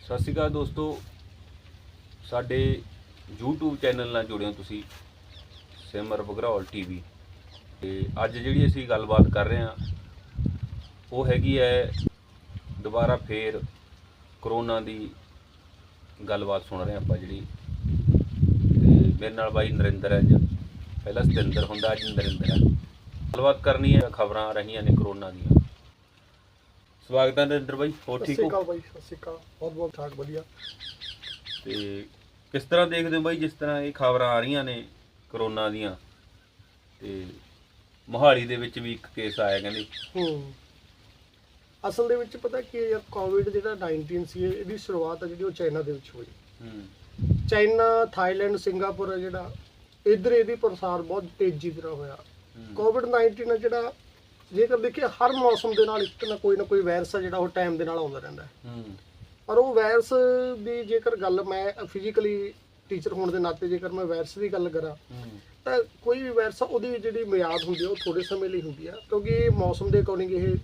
ਸਤਿ ਸ਼੍ਰੀ ਅਕਾਲ ਦੋਸਤੋ। ਸਾਡੇ YouTube ਚੈਨਲ ਨਾਲ ਜੁੜਿਓ ਤੁਸੀਂ, ਸਿਮਰ ਬਗਰੌਲ ਟੀਵੀ ਤੇ ਅੱਜ ਜਿਹੜੀ ਅਸੀਂ ਗੱਲਬਾਤ ਕਰ ਰਹੇ ਹਾਂ, ਉਹ ਹੈਗੀ ਹੈ ਦੁਬਾਰਾ ਫੇਰ ਕਰੋਨਾ ਦੀ ਗੱਲਬਾਤ ਸੁਣ ਰਹੇ ਹਾਂ ਆਪਾਂ ਜਿਹੜੀ। ਤੇ ਮੇਰੇ ਨਾਲ ਬਾਈ ਨਰਿੰਦਰ ਹੈ ਜੀ। ਪਹਿਲਾਂ ਸਤਿੰਦਰ ਹੁੰਦਾ, ਅੱਜ ਨਰਿੰਦਰ ਹੈ। ਗੱਲਬਾਤ ਕਰਨੀ ਹੈ, ਖਬਰਾਂ ਰਹੀਆਂ ਨੇ ਕਰੋਨਾ ਦੀਆਂ। ਸਵਾਗਤ ਹੈ ਨਰਿੰਦਰ ਬਾਈ ਹੋਰ ਠੀਕ ਹੋ? ਬਾਈ ਸਤਿ ਸ਼੍ਰੀ ਅਕਾਲ। ਬਹੁਤ ਬਹੁਤ ਠਾਕ ਵਧੀਆ। ਤੇ ਕਿਸ ਤਰ੍ਹਾਂ ਦੇਖਦੇ ਹੋ ਬਾਈ ਜਿਸ ਤਰ੍ਹਾਂ ਇਹ ਖਬਰਾਂ ਆ ਰਹੀਆਂ ਨੇ ਕਰੋਨਾ ਦੀਆਂ? ਤੇ ਮੋਹਾਲੀ ਦੇ ਵਿੱਚ ਵੀ ਇੱਕ ਕੇਸ ਆਇਆ ਕਹਿੰਦੇ। ਹੂੰ। ਅਸਲ ਦੇ ਵਿੱਚ ਪਤਾ ਕੀ ਹੈ ਯਾਰ ਕੋਵਿਡ ਜਿਹੜਾ 19 ਸੀ ਇਹ- ਇਹਦੀ ਸ਼ੁਰੂਆਤ ਹੈ ਜਿਹੜੀ ਉਹ ਚਾਈਨਾ ਦੇ ਵਿੱਚ ਹੋਈ। ਹੂੰ। ਚਾਈਨਾ ਥਾਈਲੈਂਡ ਸਿੰਗਾਪੁਰ ਜਿਹੜਾ ਇਧਰ ਇਹਦੀ ਪ੍ਰਸਾਰ ਬਹੁਤ ਤੇਜ਼ੀ ਨਾਲ ਹੋਇਆ। ਕੋਵਿਡ 19 ਹੈ ਜਿਹੜਾ ਜੇਕਰ ਦੇਖੀਏ ਹਰ ਮੌਸਮ ਦੇ ਨਾਲ ਇੱਕ ਨਾ ਕੋਈ ਨਾ ਕੋਈ ਵਾਇਰਸ ਹੈ ਜਿਹੜਾ ਉਹ ਟਾਈਮ ਦੇ ਨਾਲ ਆਉਂਦਾ ਰਹਿੰਦਾ ਹੈ। ਹੂੰ। ਪਰ ਉਹ ਵਾਇਰਸ ਦੀ ਜੇਕਰ ਗੱਲ ਮੈਂ ਫਿਜ਼ੀਕਲੀ ਟੀਚਰ ਹੋਣ ਦੇ ਨਾਤੇ ਜੇਕਰ ਮੈਂ ਵਾਇਰਸ ਦੀ ਗੱਲ ਕਰਾਂ ਤਾਂ ਕੋਈ ਵੀ ਵਾਇਰਸ ਆ, ਉਹਦੀ ਜਿਹੜੀ ਮਿਆਦ ਹੁੰਦੀ ਆ ਉਹ ਥੋੜੇ ਸਮੇਂ ਲਈ ਹੁੰਦੀ ਆ ਕਿਉਂਕਿ ਮੌਸਮ ਦੇ ਅਕੋਰਡਿੰਗ ਇਹ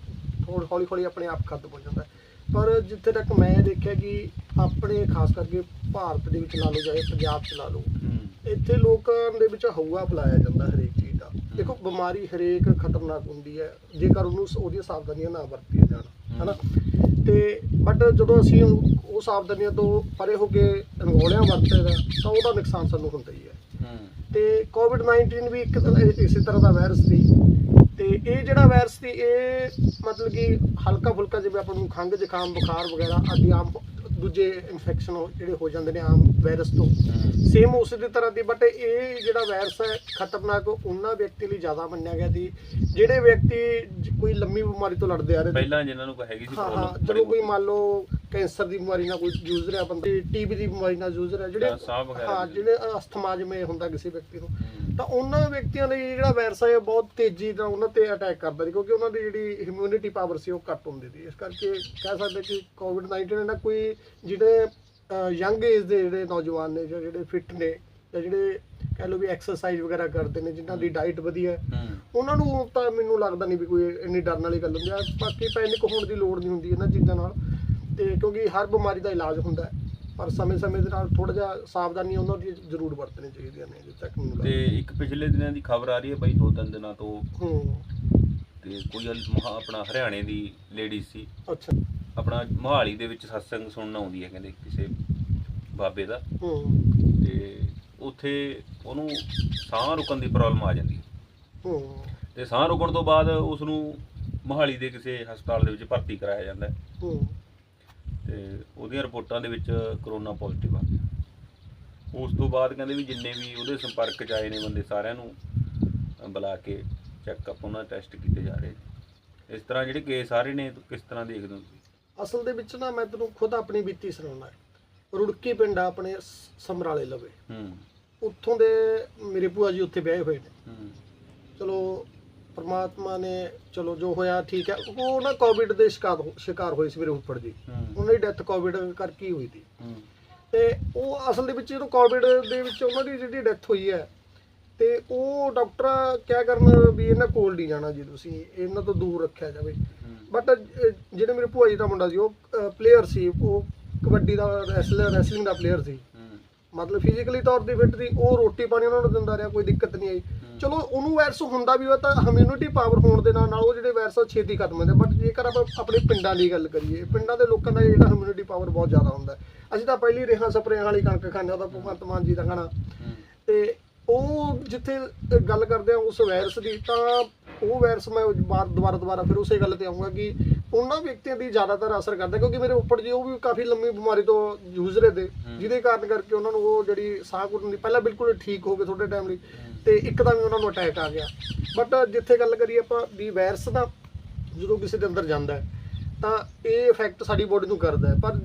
ਥੋੜ੍ਹ ਹੌਲੀ ਹੌਲੀ ਆਪਣੇ ਆਪ ਖਤਮ ਹੋ ਜਾਂਦਾ। ਪਰ ਜਿੱਥੇ ਤੱਕ ਮੈਂ ਦੇਖਿਆ ਕਿ ਆਪਣੇ ਖਾਸ ਕਰਕੇ ਭਾਰਤ ਦੇ ਵਿੱਚ ਲਾ ਲਓ ਚਾਹੇ ਪੰਜਾਬ 'ਚ ਲਾ ਲਓ ਇੱਥੇ ਲੋਕਾਂ ਦੇ ਵਿੱਚ ਹਊਆ ਫੈਲਾਇਆ ਜਾਂਦਾ ਹਰੇਕ ਚੀਜ਼ ਦੇਖੋ ਬਿਮਾਰੀ ਹਰੇਕ ਖਤਰਨਾਕ ਹੁੰਦੀ ਹੈ ਜੇਕਰ ਉਹਨੂੰ ਉਹਦੀਆਂ ਸਾਵਧਾਨੀਆਂ ਨਾ ਵਰਤੀਆਂ ਜਾਣ ਹਨਾ? ਤੇ ਬਟ ਜਦੋਂ ਅਸੀਂ ਉਹ ਸਾਵਧਾਨੀਆਂ ਤੋਂ ਪਰੇ ਹੋ ਕੇ ਅਣਗੌਲਿਆਂ ਵਰਤਦੇ ਦਾ ਤਾਂ ਉਹਦਾ ਨੁਕਸਾਨ ਸਾਨੂੰ ਹੁੰਦਾ ਹੀ ਹੈ। ਤੇ ਕੋਵਿਡ 19 ਵੀ ਇੱਕ ਇਸੇ ਤਰ੍ਹਾਂ ਦਾ ਵਾਇਰਸ ਸੀ। ਤੇ ਇਹ ਜਿਹੜਾ ਵਾਇਰਸ ਸੀ ਇਹ ਮਤਲਬ ਕਿ ਹਲਕਾ ਫੁਲਕਾ ਜਿਵੇਂ ਆਪਾਂ ਨੂੰ ਖੰਘ ਜ਼ੁਕਾਮ ਬੁਖਾਰ ਵਗੈਰਾ ਆਦਿ ਆਮ ਦੂਜੇ ਇਨਫੈਕਸ਼ਨ ਜਿਹੜੇ ਹੋ ਜਾਂਦੇ ਨੇ ਆਮ ਵਾਇਰਸ ਤੋਂ। ਸੇਮ ਉਸੇ ਦੀ ਤਰ੍ਹਾਂ ਦੀ ਬਟ ਇਹ ਜਿਹੜਾ ਵਾਇਰਸ ਹੈ ਖਤਰਨਾਕ ਉਹਨਾਂ ਵਿਅਕਤੀ ਲਈ ਜ਼ਿਆਦਾ ਮੰਨਿਆ ਗਿਆ ਸੀ ਜਿਹੜੇ ਵਿਅਕਤੀ ਕੋਈ ਲੰਮੀ ਬਿਮਾਰੀ ਤੋਂ ਲੜਦੇ ਆ ਰਹੇ ਪਹਿਲਾਂ ਜਿਨ੍ਹਾਂ ਨੂੰ ਕੋਈ ਹੈਗੀ ਸੀ ਪ੍ਰੋਬਲਮ ਜਦੋਂ ਕੋਈ ਮੰਨ ਲਓ ਕੈਂਸਰ ਦੀ ਬਿਮਾਰੀ ਨਾਲ ਕੋਈ ਜੂਝ ਰਿਹਾ ਬੰਦਾ ਟੀਬੀ ਦੀ ਬਿਮਾਰੀ ਨਾਲ ਜੂਝ ਰਿਹਾ ਜਿਹੜੇ ਜਾਂ ਸਾਹ ਵਗੈਰਾ ਹਾਂ। ਜਿਹੜੇ ਅਸਥਮਾ ਜਿਵੇਂ ਹੁੰਦਾ ਕਿਸੇ ਵਿਅਕਤੀ ਨੂੰ। ਤਾਂ ਉਹਨਾਂ ਵਿਅਕਤੀਆਂ ਲਈ ਜਿਹੜਾ ਵਾਇਰਸ ਹੈ ਬਹੁਤ ਤੇਜ਼ੀ ਨਾਲ ਉਹਨਾਂ ਤੇ ਅਟੈਕ ਕਰਦਾ ਸੀ ਕਿਉਂਕਿ ਉਹਨਾਂ ਦੀ ਜਿਹੜੀ ਇਮਿਊਨਿਟੀ ਪਾਵਰ ਸੀ ਉਹ ਘੱਟ ਹੁੰਦੀ ਸੀ। ਇਸ ਕਰਕੇ ਕਹਿ ਸਕਦੇ ਕਿ ਕੋਵਿਡ 19 ਨਾਲ ਕੋਈ ਜਿਹੜੇ ਯੰਗ ਏਜ ਦੇ ਜਿਹੜੇ ਨੌਜਵਾਨ ਨੇ ਜਾਂ ਜਿਹੜੇ ਫਿੱਟ ਨੇ ਜਾਂ ਜਿਹੜੇ ਕਹਿ ਲਓ ਵੀ ਐਕਸਰਸਾਈਜ਼ ਵਗੈਰਾ ਕਰਦੇ ਨੇ ਜਿਨ੍ਹਾਂ ਦੀ ਡਾਈਟ ਵਧੀਆ ਹੂੰ ਉਹਨਾਂ ਨੂੰ ਤਾਂ ਮੈਨੂੰ ਲੱਗਦਾ ਨਹੀਂ ਵੀ ਕੋਈ ਇੰਨੀ ਡਰਨ ਵਾਲੀ ਗੱਲ ਹੁੰਦੀ ਆ। ਬਾਕੀ ਪੈਨਿਕ ਹੋਣ ਦੀ ਲੋੜ ਨਹੀਂ ਹੁੰਦੀ ਇਹਨਾਂ ਚੀਜ਼ਾਂ ਨਾਲ। ਤੇ ਕਿਉਂਕਿ ਹਰ ਬਿਮਾਰੀ ਦਾ ਇਲਾਜ ਹੁੰਦਾ ਹੈ ਪਰ ਸਮੇਂ-ਸਮੇਂ ਦੇ ਨਾਲ ਥੋੜਾ ਜਿਹਾ ਸਾਵਧਾਨੀ ਉਹਨਾਂ ਦੀ ਜ਼ਰੂਰ ਵਰਤਣੀ ਚਾਹੀਦੀਆਂ ਨੇ ਜਿੱਥੇ ਤੱਕ ਮੈਨੂੰ ਤੇ ਇੱਕ ਪਿਛਲੇ ਦਿਨਾਂ ਦੀ ਖਬਰ ਆ ਰਹੀ ਹੈ ਬਾਈ ਦੋ ਤਿੰਨ ਦਿਨਾਂ ਤੋਂ ਹੂੰ। ਤੇ ਕੋਈ ਮਹਾ- ਆਪਣਾ ਹਰਿਆਣੇ ਦੀ ਲੇਡੀ ਸੀ। ਅੱਛਾ। ਆਪਣਾ ਮੋਹਾਲੀ ਦੇ ਵਿੱਚ ਸਤਸੰਗ ਸੁਣਨ ਆਉਂਦੀ ਹੈ ਕਹਿੰਦੇ ਕਿਸੇ ਬਾਬੇ ਦਾ। ਹੂੰ। ਤੇ ਉੱਥੇ ਉਹਨੂੰ ਸਾਹ ਰੁਕਣ ਦੀ ਪ੍ਰੋਬਲਮ ਆ ਜਾਂਦੀ ਹੈ। ਹੂੰ। ਤੇ ਸਾਹ ਰੁਕਣ ਤੋਂ ਬਾਅਦ ਉਸ ਨੂੰ ਮੋਹਾਲੀ ਦੇ ਕਿਸੇ ਹਸਪਤਾਲ ਦੇ ਵਿੱਚ ਭਰਤੀ ਕਰਾਇਆ ਜਾਂਦਾ ਹੈ। ਹੂੰ। ਤੇ ਉਹਦੀਆਂ ਰਿਪੋਰਟਾਂ ਦੇ ਵਿੱਚ ਕਰੋਨਾ ਪੋਜ਼ਿਟਿਵ ਆ। ਗਿਆ ਉਸ ਤੋਂ ਬਾਅਦ ਕਹਿੰਦੇ ਵੀ ਜਿੰਨੇ ਵੀ ਉਹਦੇ ਸੰਪਰਕ ਚ ਆਏ ਨੇ ਬੰਦੇ ਸਾਰਿਆਂ ਨੂੰ ਬੁਲਾ ਕੇ ਚੈੱਕਅਪ ਉਹਨਾਂ ਟੈਸਟ ਕੀਤੇ ਜਾ ਰਹੇ ਨੇ। ਇਸ ਤਰ੍ਹਾਂ ਜਿਹੜੇ ਕੇਸ ਸਾਰੇ ਨੇ ਕਿਸ ਤਰ੍ਹਾਂ ਦੇਖਦੇ ਹੋ ਤੁਸੀਂ? ਅਸਲ ਦੇ ਵਿੱਚ ਨਾ ਮੈਂ ਤੈਨੂੰ ਖੁਦ ਆਪਣੀ ਬੀਤੀ ਸੁਣਾਉਣਾ। ਰੁੜਕੀ ਪਿੰਡ ਆ ਆਪਣੇ ਸਮਰਾਲੇ ਲਵੇ। ਹੂੰ। ਉੱਥੋਂ ਦੇ ਮੇਰੇ ਭੂਆ ਜੀ ਉੱਥੇ ਵਿਆਹੇ ਹੋਏ ਨੇ। ਹੂੰ। ਚਲੋ ਪ੍ਰਮਾਤਮਾ ਨੇ ਚਲੋ ਜੋ ਹੋਇਆ ਠੀਕ ਹੈ ਉਹ ਨਾ ਕੋਵਿਡ ਦੇ ਸ਼ਿਕਾਰ ਸ਼ਿਕਾਰ ਹੋਏ ਸੀ ਮੇਰੇ ਉੱਪਰ ਜੀ। ਉਹਨਾਂ ਦੀ ਡੈਥ ਕੋਵਿਡ ਕਰਕੇ ਹੀ ਹੋਈ ਸੀ? ਤੇ ਉਹ ਅਸਲ ਦੇ ਵਿੱਚ ਜਦੋਂ ਕੋਵਿਡ ਦੇ ਵਿੱਚ ਉਹਨਾਂ ਦੀ ਜਿਹੜੀ ਡੈਥ ਹੋਈ ਹੈ ਤੇ ਉਹ ਡਾਕਟਰ ਕਿਆ ਕਰਨ ਵੀ ਇਹਨਾਂ ਕੋਲ ਨਹੀਂ ਜਾਣਾ ਜੀ ਤੁਸੀਂ ਇਹਨਾਂ ਤੋਂ ਦੂਰ ਰੱਖਿਆ ਜਾਵੇ। ਬਟ ਜਿਹੜੇ ਮੇਰੇ ਭੂਆ ਜੀ ਦਾ ਮੁੰਡਾ ਸੀ ਉਹ ਪਲੇਅਰ ਸੀ ਉਹ ਕਬੱਡੀ ਦਾ ਰੈਸਲਰ ਰੈਸਲਿੰਗ ਦਾ ਪਲੇਅਰ ਸੀ। ਮਤਲਬ ਫਿਜ਼ੀਕਲੀ ਤੌਰ ਤੇ ਫਿੱਟ ਸੀ ਉਹ ਰੋਟੀ ਪਾਣੀ ਉਹਨਾਂ ਨੂੰ ਦਿੰਦਾ ਰਿਹਾ ਕੋਈ ਦਿੱਕਤ ਨਹੀਂ ਆਈ। ਚਲੋ ਉਹਨੂੰ ਵਾਇਰਸ ਹੁੰਦਾ ਵੀ ਉਹ ਤਾਂ ਇਮਿਊਨਿਟੀ ਪਾਵਰ ਹੋਣ ਦੇ ਨਾਲ ਨਾਲ ਉਹ ਜਿਹੜੇ ਵਾਇਰਸ ਉਹ ਛੇਤੀ ਖਤਮ ਹੁੰਦੇ ਬਟ ਜੇਕਰ ਆਪਾਂ ਆਪਣੇ ਪਿੰਡਾਂ ਦੀ ਗੱਲ ਕਰੀਏ ਪਿੰਡਾਂ ਦੇ ਲੋਕਾਂ ਦਾ ਜਿਹੜਾ ਇਮਿਊਨਿਟੀ ਪਾਵਰ ਬਹੁਤ ਜ਼ਿਆਦਾ ਹੁੰਦਾ। ਅਸੀਂ ਤਾਂ ਪਹਿਲੀ ਰੇਹਾਂ ਸਪਰੇਆਂ ਵਾਲੀ ਕਣਕ ਖਾਂਦੇ ਉਹਦਾ ਭਗਵੰਤ ਮਾਨ ਜੀ ਦਾ ਖਾਣਾ। ਤੇ ਉਹ ਜਿੱਥੇ ਗੱਲ ਕਰਦੇ ਆ ਉਸ ਵਾਇਰਸ ਦੀ ਤਾਂ ਉਹ ਵਾਇਰਸ ਮੈਂ ਬਾਰ ਦੁਬਾਰਾ ਦੁਬਾਰਾ ਫਿਰ ਉਸੇ ਗੱਲ ਤੇ ਆਉਂਗਾ ਕਿ ਉਹਨਾਂ ਵਿਅਕਤੀਆਂ ਦੀ ਜ਼ਿਆਦਾਤਰ ਅਸਰ ਕਰਦਾ ਕਿਉਂਕਿ ਮੇਰੇ ਉੱਪਰ ਜੀ ਉਹ ਵੀ ਕਾਫੀ ਲੰਮੀ ਬਿਮਾਰੀ ਤੋਂ ਜੂਝ ਰਹੇ ਤੇ ਜਿਹਦੇ ਕਾਰਨ ਕਰਕੇ ਉਹਨਾਂ ਨੂੰ ਉਹ ਜਿਹੜੀ ਸਾਹ ਘੁੱਟਣ ਦੀ ਪਹਿਲਾਂ ਬਿਲਕੁਲ ਠੀਕ ਹੋ ਗਏ ਥੋੜੇ ਟਾਈਮ ਲਈ ਤੇ ਇੱਕਦਮ ਹੀ ਉਹਨਾਂ ਨੂੰ ਅਟੈਕ ਆ ਗਿਆ। ਬਟ ਜਿੱਥੇ ਗੱਲ ਕਰੀਏ ਆਪਾਂ ਵੀ ਵਾਇਰਸ ਦਾ ਜਦੋਂ ਕਿਸੇ ਦੇ ਅੰਦਰ ਜਾਂਦਾ ਤਾਂ ਇਹ ਇਫੈਕਟ ਸਾਡੀ ਬੋਡੀ ਨੂੰ ਕਰਦਾ ਪਰ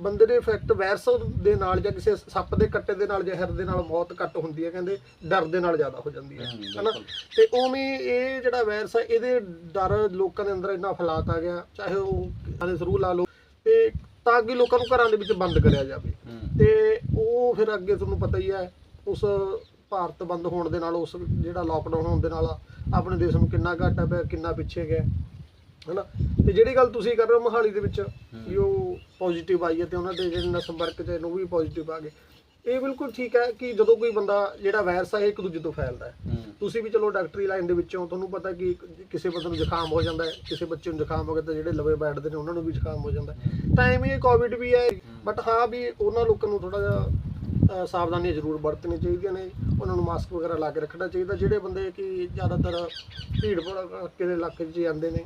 ਬੰਦੇ ਦੇ ਇਫੈਕਟ ਵਾਇਰਸ ਦੇ ਨਾਲ ਜਾਂ ਕਿਸੇ ਸੱਪ ਦੇ ਕੱਟੇ ਦੇ ਨਾਲ ਜ਼ਹਿਰ ਦੇ ਨਾਲ ਮੌਤ ਘੱਟ ਹੁੰਦੀ ਹੈ ਕਹਿੰਦੇ ਡਰ ਦੇ ਨਾਲ ਜ਼ਿਆਦਾ ਹੋ ਜਾਂਦੀ ਹੈ ਹਨਾ। ਤੇ ਉਵੇਂ ਇਹ ਜਿਹੜਾ ਵਾਇਰਸ ਹੈ ਇਹਦੇ ਡਰ ਲੋਕਾਂ ਦੇ ਅੰਦਰ ਇੰਨਾ ਫੈਲਾਤ ਆ ਗਿਆ ਚਾਹੇ ਉਹ ਸਾਡੇ ਥਰੂ ਲਾ ਲਓ ਤੇ ਤਾਂ ਕਿ ਲੋਕਾਂ ਨੂੰ ਘਰਾਂ ਦੇ ਵਿੱਚ ਬੰਦ ਕਰਿਆ ਜਾਵੇ। ਤੇ ਉਹ ਫਿਰ ਅੱਗੇ ਤੁਹਾਨੂੰ ਪਤਾ ਹੀ ਹੈ ਉਸ ਭਾਰਤ ਬੰਦ ਹੋਣ ਦੇ ਨਾਲ ਉਸ ਜਿਹੜਾ ਲਾਕਡਾਊਨ ਹੋਣ ਦੇ ਨਾਲ ਆਪਣੇ ਦੇਸ਼ ਨੂੰ ਕਿੰਨਾ ਘਾਟਾ ਪਿਆ ਕਿੰਨਾ ਪਿੱਛੇ ਗਿਆ ਹਨਾ? ਤੇ ਜਿਹੜੀ ਗੱਲ ਤੁਸੀਂ ਕਰ ਰਹੇ ਹੋ ਮੋਹਾਲੀ ਦੇ ਵਿੱਚ ਵੀ ਉਹ ਪੋਜ਼ਿਟਿਵ ਆਈ ਹੈ ਤੇ ਉਹਨਾਂ ਦੇ ਜਿਹੜੇ ਨਾਲ ਸੰਪਰਕ 'ਚ ਨੇ ਉਹ ਵੀ ਪੋਜ਼ਿਟਿਵ ਆ ਗਏ। ਇਹ ਬਿਲਕੁਲ ਠੀਕ ਹੈ ਕਿ ਜਦੋਂ ਕੋਈ ਬੰਦਾ ਜਿਹੜਾ ਵਾਇਰਸ ਆ ਇਹ ਇੱਕ ਦੂਜੇ ਤੋਂ ਫੈਲਦਾ ਹੈ। ਤੁਸੀਂ ਵੀ ਚਲੋ ਡਾਕਟਰੀ ਲਾਈਨ ਦੇ ਵਿੱਚੋਂ ਤੁਹਾਨੂੰ ਪਤਾ ਕਿ ਕਿਸੇ ਬੰਦੇ ਨੂੰ ਜ਼ੁਕਾਮ ਹੋ ਜਾਂਦਾ ਹੈ ਕਿਸੇ ਬੱਚੇ ਨੂੰ ਜ਼ੁਕਾਮ ਹੋ ਗਿਆ ਤਾਂ ਜਿਹੜੇ ਲਵੇ ਬੈਠਦੇ ਨੇ ਉਹਨਾਂ ਨੂੰ ਵੀ ਜ਼ੁਕਾਮ ਹੋ ਜਾਂਦਾ ਤਾਂ ਐਵੇਂ ਕੋਵਿਡ ਵੀ ਹੈ ਬਟ ਹਾਂ ਵੀ ਉਹਨਾਂ ਲੋਕਾਂ ਨੂੰ ਥੋੜਾ ਜਿਹਾ ਸਾਵਧਾਨੀਆਂ ਜ਼ਰੂਰ ਵਰਤਣੀ ਚਾਹੀਦੀਆਂ ਨੇ। ਉਹਨਾਂ ਨੂੰ ਮਾਸਕ ਵਗੈਰਾ ਲਾ ਕੇ ਰੱਖਣਾ ਚਾਹੀਦਾ ਜਿਹੜੇ ਬੰਦੇ ਕਿ ਜ਼ਿਆਦਾਤਰ ਭੀੜ ਭੜੱਕੇ ਦੇ ਇਲਾਕੇ 'ਚ ਜਾਂਦੇ ਨੇ।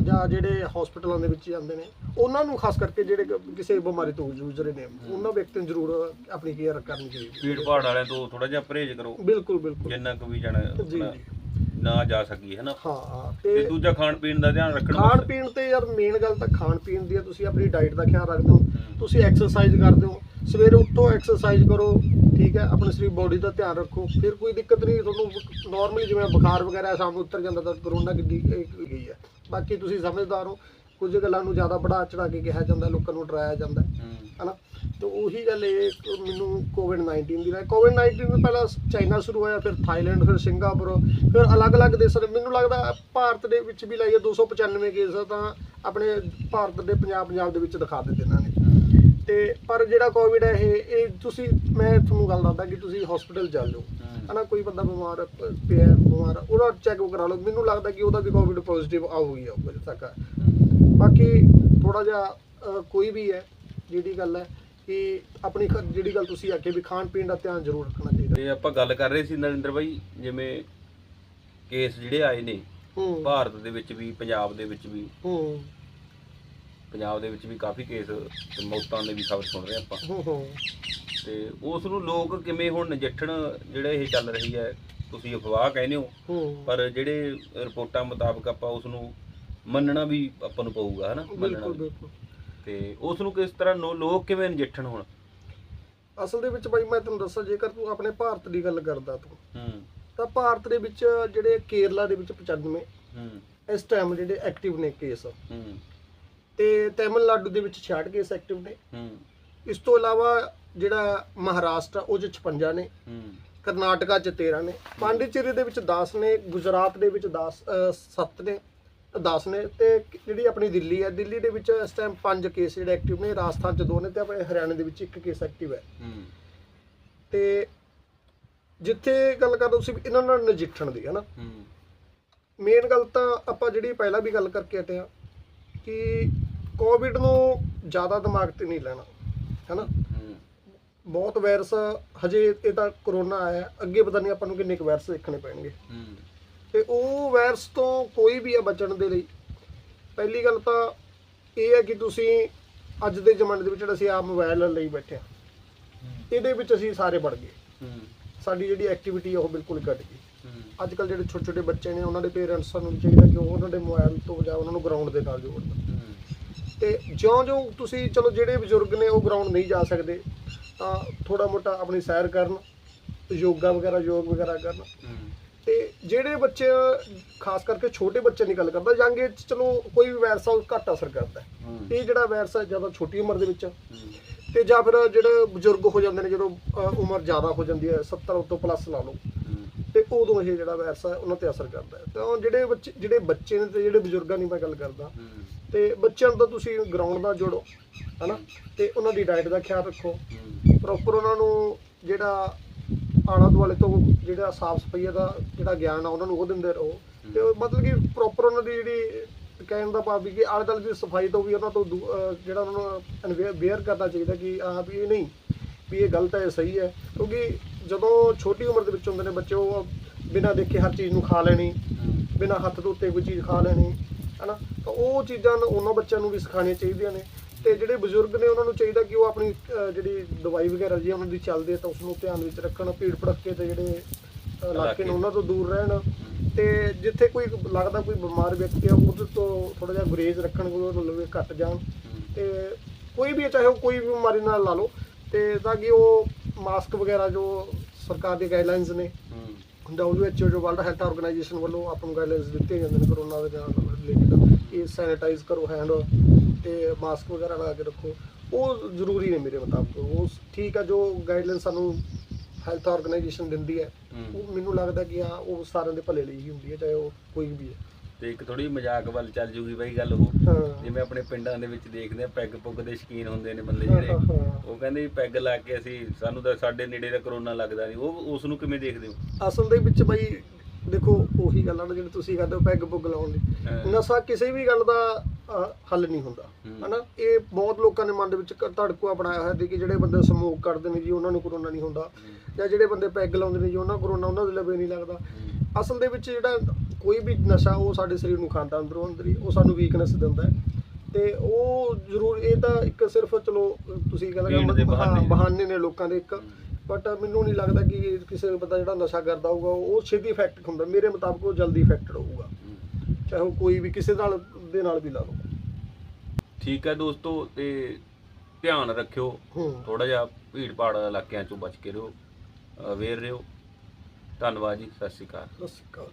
ਜਾਂ ਜਿਹੜੇ ਹਸਪੀਟਲਾਂ ਦੇ ਵਿੱਚ ਜਾਂਦੇ ਨੇ ਉਹਨਾਂ ਨੂੰ ਖਾਸ ਕਰਕੇ ਜਿਹੜੇ ਕ- ਕਿਸੇ ਬਿਮਾਰੀ ਤੋਂ ਜੂਝ ਰਹੇ ਨੇ ਉਹਨਾਂ ਵਿਅਕਤੀਆਂ ਨੂੰ ਜ਼ਰੂਰ ਆਪਣੀ ਕੇਅਰ ਕਰਨੀ ਚਾਹੀਦੀ ਭੀੜ ਭਾੜ ਵਾਲਿਆਂ ਤੋਂ ਥੋੜਾ ਜਿਹਾ ਪਰਹੇਜ਼ ਕਰੋ। ਬਿਲਕੁਲ ਬਿਲਕੁਲ। ਜਿੰਨਾ ਕੁ ਵੀ ਜਾਣਾ ਜੀ ਆਪਣਾ ਜੀ ਨਾ ਜਾ ਸਕੀ ਹੈ ਨਾ ਹਾਂ ਤੇ ਤੇ ਦੂਜਾ ਖਾਣ ਪੀਣ ਦਾ ਧਿਆਨ ਰੱਖਣਾ ਖਾਣ ਪੀਣ ਤੇ ਯਾਰ ਮੇਨ ਗੱਲ ਤਾਂ ਖਾਣ ਪੀਣ ਦੀ ਆ ਤੁਸੀਂ ਆਪਣੀ ਡਾਈਟ ਦਾ ਖਿਆਲ ਰੱਖਦੇ ਹੋ। ਹੂੰ। ਤੁਸੀਂ ਐਕਸਰਸਾਈਜ਼ ਕਰਦੇ ਹੋ। ਸਵੇਰੇ ਉੱਠੋ ਐਕਸਰਸਾਈਜ਼ ਕਰੋ। ਠੀਕ ਹੈ, ਆਪਣੇ ਸਰੀਰ ਬੋਡੀ ਦਾ ਧਿਆਨ ਰੱਖੋ। ਫਿਰ ਕੋਈ ਦਿੱਕਤ ਨਹੀਂ, ਤੁਹਾਨੂੰ ਨਾਰਮਲੀ ਜਿਵੇਂ ਬੁਖਾਰ ਵਗੈਰਾ ਸਾਹਮਣੇ ਉਤਰ ਜਾਂਦਾ ਤਾਂ ਕਰੋਨਾ ਕਿੱਡੀ ਗਈ ਹੈ। ਬਾਕੀ ਤੁਸੀਂ ਸਮਝਦਾਰ ਹੋ, ਕੁਝ ਗੱਲਾਂ ਨੂੰ ਜ਼ਿਆਦਾ ਬੜਾ ਚੜਾ ਕੇ ਕਿਹਾ ਜਾਂਦਾ, ਲੋਕਾਂ ਨੂੰ ਡਰਾਇਆ ਜਾਂਦਾ ਹੂੰ ਹਨਾ? ਤੇ ਉਹੀ ਗੱਲ ਇਹ ਮੈਨੂੰ ਕੋਵਿਡ 19 ਦੀ ਨਾ ਕੋਵਿਡ 19 ਤੋਂ ਪਹਿਲਾਂ ਚਾਈਨਾ ਸ਼ੁਰੂ ਹੋਇਆ, ਫਿਰ ਥਾਈਲੈਂਡ, ਫਿਰ ਸਿੰਗਾਪੁਰ, ਫਿਰ ਅਲੱਗ-ਅਲੱਗ ਦੇਸ਼ਾਂ ਦੇ, ਮੈਨੂੰ ਲੱਗਦਾ ਭਾਰਤ ਦੇ ਵਿੱਚ ਵੀ ਲਾਈਏ 295 ਕੇਸ ਤਾਂ ਆਪਣੇ ਭਾਰਤ ਦੇ ਪੰਜਾਬ ਪੰਜਾਬ ਦੇ ਵਿੱਚ ਦਿਖਾ ਦਿੱਤੇ ਇਹਨਾਂ ਨੇ। ਤੇ ਪਰ ਜਿਹੜਾ ਕੋਵਿਡ ਹੈ ਇਹ ਇਹ ਤੁਸੀਂ ਮੈਂ ਤੁਹਾਨੂੰ ਗੱਲ ਦੱਸਦਾ ਕਿ ਤੁਸੀਂ ਹਸਪੀਟਲ ਚੱਲ ਜਾਓ। ਹਨਾ ਕੋਈ ਬੰਦਾ ਬਿਮਾਰ ਪਿਆ ਬਿਮਾਰ ਉਹਦਾ ਚੈੱਕ ਕਰਾ ਲਓ। ਮੈਨੂੰ ਲੱਗਦਾ ਕਿ ਉਹਦਾ ਵੀ ਕੋਵਿਡ ਪੋਜ਼ਿਟਿਵ ਆਊਗੀ ਆਊਗਾ ਜਿੱਥੇ ਤੱਕ। ਬਾਕੀ ਥੋੜਾ ਜਿਹਾ ਕੋਈ ਵੀ ਹੈ ਜਿਹੜੀ ਗੱਲ ਹੈ ਕਿ ਆਪਣੀ ਜਿਹੜੀ ਗੱਲ ਤੁਸੀਂ ਆਖੀ ਵੀ ਖਾਣ ਪੀਣ ਦਾ ਧਿਆਨ ਜ਼ਰੂਰ ਰੱਖਣਾ ਚਾਹੀਦਾ। ਤੇ ਆਪਾਂ ਗੱਲ ਕਰ ਰਹੇ ਸੀ ਨਰਿੰਦਰ ਭਾਈ ਜਿਵੇਂ ਕੇਸ ਜਿਹੜੇ ਆਏ ਨੇ ਭਾਰਤ ਦੇ ਵਿੱਚ ਵੀ ਪੰਜਾਬ ਦੇ ਵਿੱਚ ਵੀ। ਹੂੰ। ਪੰਜਾਬ ਦੇ ਵਿੱਚ ਵੀ ਕਾਫੀ ਕੇਸ ਤੇ ਮੌਤਾਂ ਦੇ ਵੀ ਖਬਰ ਸੁਣ ਰਹੇ ਆਪਾਂ। ਹੂੰ ਹੂੰ। ਤੇ ਉਸ ਨੂੰ ਲੋਕ ਕਿਵੇਂ ਹੁਣ ਨਜਿੱਠਣ ਜਿਹੜੇ ਇਹ ਚੱਲ ਰਹੀ ਹੈ ਤੁਸੀਂ ਅਫਵਾਹ ਕਹਿੰਦੇ ਹੋ ਪਰ ਜਿਹੜੇ ਰਿਪੋਰਟਾਂ ਮੁਤਾਬਕ ਆਪਾਂ ਉਸ ਨੂੰ ਮੰਨਣਾ ਵੀ ਆਪਾਂ ਨੂੰ ਪਊਗਾ ਹਨਾ? ਮੰਨਣਾ ਬਿਲਕੁਲ ਤੇ ਉਸ ਨੂੰ ਕਿਸ ਤਰ੍ਹਾਂ ਨੋ- ਲੋਕ ਕਿਵੇਂ ਨਜਿੱਠਣ ਹੁਣ? ਅਸਲ ਦੇ ਵਿੱਚ ਬਾਈ ਮੈਂ ਤੁਹਾਨੂੰ ਦੱਸਾਂ ਜੇਕਰ ਤੂੰ ਆਪਣੇ ਭਾਰਤ ਦੀ ਗੱਲ ਕਰਦਾ ਤੂੰ ਹੂੰ। ਤਾਂ ਭਾਰਤ ਦੇ ਵਿੱਚ ਜਿਹੜੇ ਕੇਰਲਾ ਦੇ ਵਿੱਚ 95 ਹੂੰ। ਇਸ ਟਾਈਮ ਜਿਹੜੇ ਐਕਟਿਵ ਨੇ ਕੇਸ। ਹੂੰ। ਤੇ ਤਾਮਿਲਨਾਡੂ ਦੇ ਵਿੱਚ 66 ਕੇਸ ਐਕਟਿਵ ਨੇ। ਹੂੰ। ਇਸ ਤੋਂ ਇਲਾਵਾ ਜਿਹੜਾ ਮਹਾਰਾਸ਼ਟਰ ਉਹ 'ਚ 56 ਨੇ। ਹੂੰ। ਕਰਨਾਟਕਾ 'ਚ 13 ਨੇ। ਪਾਂਡੀਚੇਰੀ ਦੇ ਵਿੱਚ 10 ਨੇ ਗੁਜਰਾਤ ਦੇ ਵਿੱਚ 10 7 ਨੇ 10 ਨੇ ਤੇ ਜਿਹੜੀ ਆਪਣੀ ਦਿੱਲੀ ਹੈ ਦਿੱਲੀ ਦੇ ਵਿੱਚ ਇਸ ਟਾਈਮ 5 ਕੇਸ ਜਿਹੜੇ ਐਕਟਿਵ ਨੇ ਰਾਜਸਥਾਨ 'ਚ 2 ਨੇ ਤੇ ਆਪਣੇ ਹਰਿਆਣਾ ਦੇ ਵਿੱਚ 1 ਕੇਸ ਐਕਟਿਵ ਹੈ। ਹੂੰ। ਤੇ ਜਿੱਥੇ ਗੱਲ ਕਰਦੇ ਤੁਸੀਂ ਇਹਨਾਂ ਨਾਲ ਨਜਿੱਠਣ ਦੀ ਹੈ ਨਾ ਹੂੰ। ਮੇਨ ਗੱਲ ਤਾਂ ਆਪਾਂ ਜਿਹੜੀ ਪਹਿਲਾਂ ਵੀ ਗੱਲ ਕਰਕੇ ਹਟੇ ਆ ਕਿ ਕੋਵਿਡ ਨੂੰ ਜ਼ਿਆਦਾ ਦਿਮਾਗ ਤੇ ਨਹੀਂ ਲੈਣਾ ਹੈਨਾ? ਬਹੁਤ ਵਾਇਰਸ ਹਜੇ ਇਹ ਤਾਂ ਕਰੋਨਾ ਆਇਆ ਅੱਗੇ ਪਤਾ ਨਹੀਂ ਆਪਾਂ ਨੂੰ ਕਿੰਨੇ ਕੁ ਵਾਇਰਸ ਦੇਖਣੇ ਪੈਣਗੇ। ਤੇ ਉਹ ਵਾਇਰਸ ਤੋਂ ਕੋਈ ਵੀ ਆ ਬਚਣ ਦੇ ਲਈ ਪਹਿਲੀ ਗੱਲ ਤਾਂ ਇਹ ਹੈ ਕਿ ਤੁਸੀਂ ਅੱਜ ਦੇ ਜ਼ਮਾਨੇ ਦੇ ਵਿੱਚ ਜਿਹੜਾ ਅਸੀਂ ਆਪ ਮੋਬਾਈਲ ਲਈ ਬੈਠੇ ਆ ਇਹਦੇ ਵਿੱਚ ਅਸੀਂ ਸਾਰੇ ਵੜ ਗਏ। ਸਾਡੀ ਜਿਹੜੀ ਐਕਟੀਵਿਟੀ ਉਹ ਬਿਲਕੁਲ ਘਟ ਗਈ। ਅੱਜ ਕੱਲ ਜਿਹੜੇ ਛੋਟੇ ਛੋਟੇ ਬੱਚੇ ਨੇ ਉਹਨਾਂ ਦੇ ਪੇਰੈਂਟਸ ਨੂੰ ਚਾਹੀਦਾ ਕਿ ਉਹ ਉਹਨਾਂ ਦੇ ਮੋਬਾਈਲ ਤੋਂ ਬਜਾਏ ਉਹਨਾਂ ਨੂੰ ਗਰਾਊਂਡ ਦੇ ਨਾਲ ਜੋੜਨ। ਤੇ ਜਿਉਂ-ਜਿਉਂ ਤੁਸੀਂ ਚਲੋ ਜਿਹੜੇ ਬਜ਼ੁਰਗ ਨੇ ਉਹ ਗਰਾਊਂਡ ਨਹੀਂ ਜਾ ਸਕਦੇ ਤਾਂ ਥੋੜਾ ਮੋਟਾ ਆਪਣੀ ਸੈਰ ਕਰਨ ਯੋਗਾ ਵਗੈਰਾ ਯੋਗ ਵਗੈਰਾ ਕਰਨ। ਤੇ ਜਿਹੜੇ ਬੱਚੇ ਖਾਸ ਕਰਕੇ ਛੋਟੇ ਬੱਚੇ ਦੀ ਗੱਲ ਕਰਦਾ ਯੰਗ ਏਜ ਚਲੋ ਕੋਈ ਵੀ ਵਾਇਰਸ ਆ ਉਹ ਘੱਟ ਅਸਰ ਕਰਦਾ ਇਹ ਜਿਹੜਾ ਵਾਇਰਸ ਹੈ ਜ਼ਿਆਦਾ ਛੋਟੀ ਉਮਰ ਦੇ ਵਿੱਚ ਤੇ ਜਾਂ ਫਿਰ ਜਿਹੜੇ ਬਜ਼ੁਰਗ ਹੋ ਜਾਂਦੇ ਨੇ ਜਦੋਂ ਉਮਰ ਜ਼ਿਆਦਾ ਹੋ ਜਾਂਦੀ ਹੈ 70 ਤੋਂ ਪਲੱਸ ਲਾ ਲਓ। ਤੇ ਉਦੋਂ ਇਹ ਜਿਹੜਾ ਵਾਇਰਸ ਉਹਨਾਂ ਤੇ ਅਸਰ ਕਰਦਾ ਹੈ। ਤਾਂ ਜਿਹੜੇ ਬੱਚੇ ਜਿਹੜੇ ਬੱਚੇ ਨੇ ਤੇ ਜਿਹੜੇ ਬਜ਼ੁਰਗਾਂ ਦੀ ਮੈਂ ਗੱਲ ਕਰਦਾ ਤੇ ਬੱਚਿਆਂ ਨੂੰ ਤਾਂ ਤੁਸੀਂ ਗਰਾਊਂਡ ਨਾਲ ਜੋੜੋ ਹਨਾ? ਤੇ ਉਹਨਾਂ ਦੀ ਡਾਈਟ ਦਾ ਖਿਆਲ ਰੱਖੋ। ਪ੍ਰੋਪਰ ਉਹਨਾਂ ਨੂੰ ਜਿਹੜਾ ਆਲਾ ਦੁਆਲੇ ਤੋਂ ਜਿਹੜਾ ਸਾਫ਼ ਸਫ਼ਾਈ ਦਾ ਜਿਹੜਾ ਗਿਆਨ ਆ ਉਹਨਾਂ ਨੂੰ ਉਹ ਦਿੰਦੇ ਰਹੋ। ਤੇ ਮਤਲਬ ਕਿ ਪ੍ਰੋਪਰ ਉਹਨਾਂ ਦੀ ਜਿਹੜੀ ਕਹਿਣ ਦਾ ਭਾਵ ਵੀ ਕਿ ਆਲੇ ਦੁਆਲੇ ਦੀ ਸਫ਼ਾਈ ਤੋਂ ਵੀ ਉਹਨਾਂ ਤੋਂ ਜਿਹੜਾ ਉਹਨਾਂ ਨੂੰ ਅਵੇਅਰ ਕਰਨਾ ਚਾਹੀਦਾ ਕਿ ਆ ਵੀ ਇਹ ਨਹੀਂ ਵੀ ਇਹ ਗਲਤ ਹੈ ਇਹ ਸਹੀ ਹੈ। ਕਿਉਂਕਿ ਜਦੋਂ ਛੋਟੀ ਉਮਰ ਦੇ ਵਿੱਚ ਹੁੰਦੇ ਨੇ ਬੱਚੇ ਉਹ ਬਿਨਾਂ ਦੇਖੇ ਹਰ ਚੀਜ਼ ਨੂੰ ਖਾ ਲੈਣੀ ਬਿਨਾਂ ਹੱਥ ਧੋਤੇ ਕੋਈ ਚੀਜ਼ ਖਾ ਲੈਣੀ ਹਨਾ? ਤਾਂ ਉਹ ਚੀਜ਼ਾਂ ਉਹਨਾਂ ਬੱਚਿਆਂ ਨੂੰ ਵੀ ਸਿਖਾਉਣੀਆਂ ਚਾਹੀਦੀਆਂ ਨੇ। ਤੇ ਜਿਹੜੇ ਬਜ਼ੁਰਗ ਨੇ ਉਹਨਾਂ ਨੂੰ ਚਾਹੀਦਾ ਕਿ ਉਹ ਆਪਣੀ ਜਿਹੜੀ ਦਵਾਈ ਵਗੈਰਾ ਜੀ ਉਹਨਾਂ ਦੀ ਚੱਲਦੀ ਹੈ ਤਾਂ ਉਸ ਨੂੰ ਧਿਆਨ ਵਿੱਚ ਰੱਖਣ ਭੀੜ ਭੜੱਕੇ ਤੇ ਜਿਹੜੇ ਇਲਾਕੇ। ਨੇ ਉਹਨਾਂ ਤੋਂ ਦੂਰ ਰਹਿਣ। ਤੇ ਜਿੱਥੇ ਕੋਈ ਲੱਗਦਾ ਕੋਈ ਬਿਮਾਰ ਵਿਅਕਤੀ ਆ ਉਹਦੇ ਤੋਂ ਥੋੜਾ ਜਿਹਾ ਗੁਰੇਜ਼ ਰੱਖਣ ਉਹਨੂੰ ਲਵੇ ਘੱਟ ਜਾਣ। ਤੇ ਕੋਈ ਵੀ ਚਾਹੇ ਕੋਈ ਵੀ ਬਿਮਾਰੀ ਨਾਲ ਲਾ ਲਓ। ਤੇ ਤਾਂ ਕਿ ਉਹ ਮਾਸਕ ਵਗੈਰਾ ਜੋ ਸਰਕਾਰ ਦੀ ਗਾਈਡਲਾਈਨਸ ਨੇ। ਹੂੰ WHO ਜੋ ਵਰਲਡ ਹੈਲਥ ਆਰਗੇਨਾਈਜੇਸ਼ਨ ਵੱਲੋਂ ਆਪਾਂ ਨੂੰ ਗਾਈਡਲਾਈਨਸ ਦਿੱਤੀਆਂ ਜਾਂਦੀਆਂ ਨੇ ਕਰੋਨਾ ਦੇ ਨਾਲ ਰਿਲੇਟਡ ਇਹ ਸੈਨੀਟਾਈਜ਼ ਕਰੋ ਹੈਂਡ ਤੇ ਮਾਸਕ ਵਗੈਰਾ ਲਗਾ ਕੇ ਰੱਖੋ। ਉਹ ਜ਼ਰੂਰੀ ਨੇ ਮੇਰੇ ਮੁਤਾਬਕ। ਉਹ ਠੀਕ ਆ ਜੋ ਗਾਈਡਲਾਈਨ ਸਾਨੂੰ ਹੈਲਥ ਆਰਗੇਨਾਈਜੇਸ਼ਨ ਦਿੰਦੀ ਹੈ। ਹੂੰ। ਉਹ ਮੈਨੂੰ ਲੱਗਦਾ ਕਿ ਹਾਂ ਉਹ ਸਾਰਿਆਂ ਦੇ ਭਲੇ ਲਈ ਹੀ ਹੁੰਦੀ ਹੈ ਚਾਹੇ ਉਹ ਕੋਈ ਵੀ ਹੈ। ਤੇ ਇੱਕ ਥੋੜੀ ਮਜ਼ਾਕ ਵੱਲ ਚੱਲ ਜੂਗੀ ਬਈ ਗੱਲ ਉਹ। ਹਾਂ। ਜਿਵੇਂ ਆਪਣੇ ਪਿੰਡਾਂ ਦੇ ਵਿੱਚ ਦੇਖਦੇ ਆ ਪੈਗ ਪੁੱਗ ਦੇ ਸ਼ਕੀਨ ਹੁੰਦੇ ਨੇ ਬੰਦੇ ਜਿਹੜੇ। ਉਹ ਕਹਿੰਦੇ ਵੀ ਪੈਗ ਲਾ ਕੇ ਅਸੀਂ ਸਾਨੂੰ ਤਾਂ ਸਾਡੇ ਨੇੜੇ ਦਾ ਕਰੋਨਾ ਲੱਗਦਾ ਨਹੀਂ। ਉਹ ਉਸ ਨੂੰ ਕਿਵੇਂ ਦੇਖਦੇ ਹੋ? ਅਸਲ ਦੇ ਵਿੱਚ ਬਈ ਦੇਖੋ ਉਹੀ ਗੱਲਾਂ ਨੇ ਜਿਹੜੀ ਤੁਸੀਂ ਕਰਦੇ ਹੋ ਪੈਗ ਪੁੱਗ ਲਾਉਣ ਦੀ ਹਾਂ। ਨਸ਼ਾ ਕਿਸੇ ਵੀ ਗੱਲ ਦਾ ਅਹ, ਹੱਲ ਨਹੀਂ ਹੁੰਦਾ। ਹਨਾ? ਇਹ ਬਹੁਤ ਲੋਕਾਂ ਦੇ ਮਨ ਦੇ ਵਿੱਚ ਕ- ਧੜਕੂਆ ਬਣਾਇਆ ਹੋਇਆ ਸੀ ਕਿ ਜਿਹੜੇ ਬੰਦੇ ਸਮੋਕ ਕਰਦੇ ਨੇ ਜੀ ਉਹਨਾਂ ਨੂੰ ਕਰੋਨਾ ਨਹੀਂ ਹੁੰਦਾ। ਜਾਂ ਜਿਹੜੇ ਬੰਦੇ ਪੈਗ ਲਾਉਂਦੇ ਨੇ ਜੀ ਉਹਨਾਂ ਨੂੰ ਕਰੋਨਾ ਉਹਨਾਂ ਦੇ ਲਵੇ ਨਹੀਂ ਲੱਗਦਾ। ਅਸਲ ਦੇ ਵਿੱਚ ਜਿਹੜਾ ਕੋਈ ਵੀ ਨਸ਼ਾ ਉਹ ਸਾਡੇ ਸਰੀਰ ਨੂੰ ਖਾਂਦਾ ਅੰਦਰੋਂ ਅੰਦਰ ਹੀ ਉਹ ਸਾਨੂੰ ਵੀਕਨੈਸ ਦਿੰਦਾ ਹੈ। ਤੇ ਉਹ ਜ਼ਰੂਰ ਇਹ ਤਾਂ ਇੱਕ ਸਿਰਫ ਚਲੋ ਤੁਸੀਂ ਕਹਿੰਦੇ ਬਹਾਨੇ। ਬਹਾਨੇ ਨੇ ਲੋਕਾਂ ਦੇ ਇੱਕ ਬਟ ਮੈਨੂੰ ਨਹੀਂ ਲੱਗਦਾ ਕਿ ਕਿਸੇ ਬੰਦਾ ਜਿਹੜਾ ਨਸ਼ਾ ਕਰਦਾ ਹੋਊਗਾ ਉਹ ਛੇਤੀ ਇਫੈਕਟ ਹੁੰਦਾ। ਮੇਰੇ ਮੁਤਾਬਕ ਉਹ ਜਲਦੀ ਇਫੈਕਟਡ ਹੋਊਗਾ ਚਾਹੇ ਕੋਈ ਵੀ ਕਿਸੇ ਨਾਲ ਦੇ ਨਾਲ ਵੀ ਲਾ ਲਓ। ਠੀਕ ਹੈ ਦੋਸਤੋ ਤੇ ਧਿਆਨ ਰੱਖਿਓ। ਥੋੜਾ ਜਿਹਾ ਭੀੜ ਭਾੜ ਇਲਾਕਿਆਂ ਚੋਂ ਬਚ ਕੇ ਰਹੋ। ਅਵੇਅਰ ਰਹੋ। ਧੰਨਵਾਦ ਜੀ ਸਤਿ ਸ਼੍ਰੀ ਅਕਾਲ। ਸਤਿ ਸ਼੍ਰੀ ਅਕਾਲ।